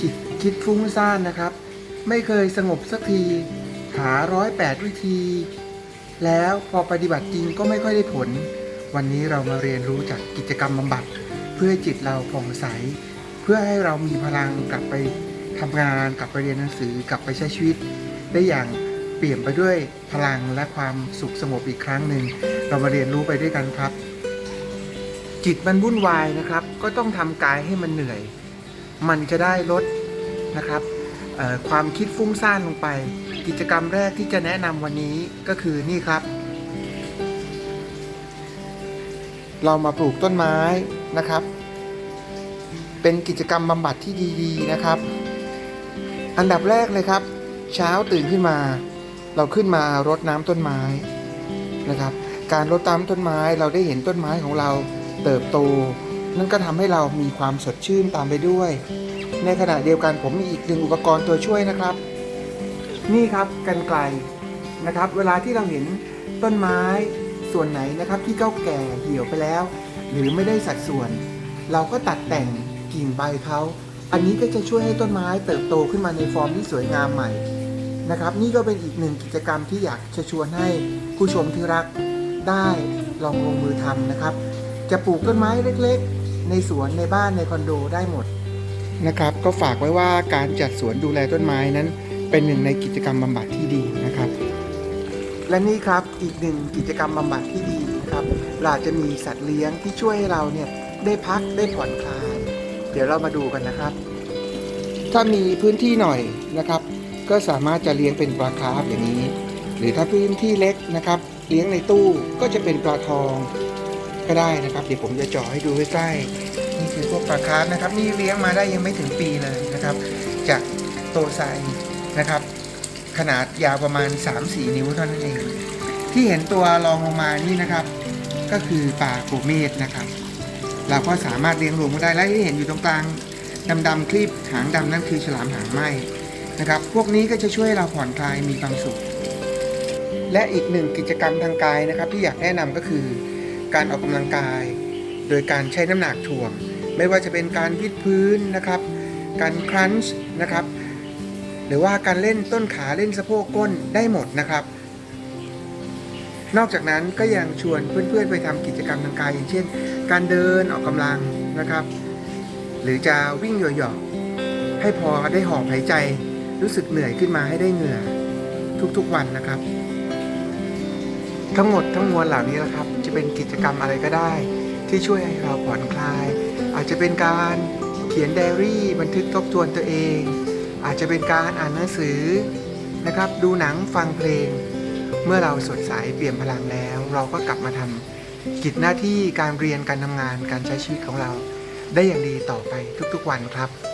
จิตคิดฟุ้งซ่านนะครับ ไม่เคยสงบสักที หาร้อยแปดวิธี แล้วพอปฏิบัติจริงก็ไม่ค่อยได้ผล วันนี้เรามาเรียนรู้จากกิจกรรมบำบัด เพื่อให้จิตเราผ่องใส เพื่อให้เรามีพลังกลับไปทำงาน กลับไปเรียนหนังสือกลับไปใช้ชีวิต ได้อย่างเปลี่ยนไปด้วยพลังและความสุขสงบอีกครั้งหนึ่งเรามาเรียนรู้ไปด้วยกันครับ จิตมันวุ่นวายนะครับ ก็ต้องทำกายให้มันเหนื่อย มันจะได้ลดนะครับความคิดฟุ้งซ่านลงไป กิจกรรมแรกที่จะแนะนำวันนี้ก็คือนี่ครับ เรามาปลูกต้นไม้นะครับ เป็นกิจกรรมบำบัดที่ดีๆนะครับ อันดับแรกเลยครับ เช้าตื่นขึ้นมา เราขึ้นมารดน้ำต้นไม้นะครับ การรดน้ำต้นไม้เราได้เห็นต้นไม้ของเราเติบโต นั่นก็ทำให้เรามีความสดชื่นตามไปด้วย ในขณะเดียวกันผมมีอีกหนึ่งอุปกรณ์ตัวช่วยนะครับ นี่ครับกันไกลนะครับ เวลาที่เราเห็นต้นไม้ส่วนไหนนะครับที่เก่าแก่เหี่ยวไปแล้ว หรือไม่ได้สัดส่วน เราก็ตัดแต่งกิ่งใบเขาอันนี้ก็จะช่วยให้ต้นไม้เติบโตขึ้นมาในฟอร์มที่สวยงามใหม่นะครับ นี่ก็เป็นอีกหนึ่งกิจกรรมที่อยากจะชวนให้ผู้ชมที่รักได้ลองลงมือทำนะครับ จะปลูกต้นไม้เล็กๆ ในสวนในบ้านในคอนโดได้หมดนะครับ ก็ฝากไว้ว่าการจัดสวนดูแลต้นไม้นั้น เป็นหนึ่งในกิจกรรมบำบัดที่ดีนะครับ และนี่ครับอีกหนึ่งกิจกรรมบำบัดที่ดีนะครับเราจะมีสัตว์เลี้ยงที่ช่วยให้เราเนี่ยได้พักได้ผ่อนคลาย เดี๋ยวเรามาดูกันนะครับ ถ้ามีพื้นที่หน่อยนะครับ ก็สามารถจะเลี้ยงเป็นปลาคาร์ฟอย่างนี้ หรือถ้าพื้นที่เล็กนะครับ เลี้ยงในตู้ก็จะเป็นปลาทอง ก็ได้นะครับเดี๋ยวผมจะจ่อให้ดูใกล้ๆนี่คือพวกปลาคาร์ฟนะครับ นี่เลี้ยงมาได้ยังไม่ถึงปีเลยนะครับ จากโตไซนะครับ ขนาดยาวประมาณ 3-4 นิ้วเท่านั้นเอง ที่เห็นตัวรองลงมานี่นะครับ ก็คือปลาโกเมดนะครับ เราก็สามารถเลี้ยงรวมกันได้และที่เห็นอยู่ตรงกลางดำๆคลีบหางดำนั่นคือฉลามหางไหมนะครับ พวกนี้ก็จะช่วยเราผ่อนคลายมีความสุข และอีกหนึ่งกิจกรรมทางกายนะครับ ที่อยากแนะนำก็คือ การออกกำลังกาย โดยการใช้น้ำหนักถ่วง ไม่ว่าจะเป็นการวิดพื้นนะครับ การครันช์นะครับ หรือว่าการเล่นต้นขาเล่นสะโพกก้นได้หมดนะครับ นอกจากนั้นก็ยังชวนเพื่อนๆไปทำกิจกรรมทางกายอย่างเช่น การเดินออกกำลังนะครับ หรือจะวิ่งหยาะๆให้พอได้หอบหายใจรู้สึกเหนื่อยขึ้นมาให้ได้เหงื่อทุกๆวันนะครับ ทั้งหมดทั้งมวลเหล่านี้แหละครับ จะเป็นกิจกรรมอะไรก็ได้ ที่ช่วยให้เราผ่อนคลาย อาจจะเป็นการเขียนไดอารี่บันทึกทบทวนตัวเอง อาจจะเป็นการอ่านหนังสือนะครับ ดูหนังฟังเพลง เมื่อเราสดใสเปลี่ยนพลังแล้ว เราก็กลับมาทำกิจหน้าที่การเรียนการทำงานการใช้ชีวิตของเรา ได้อย่างดีต่อไปทุกๆวันครับ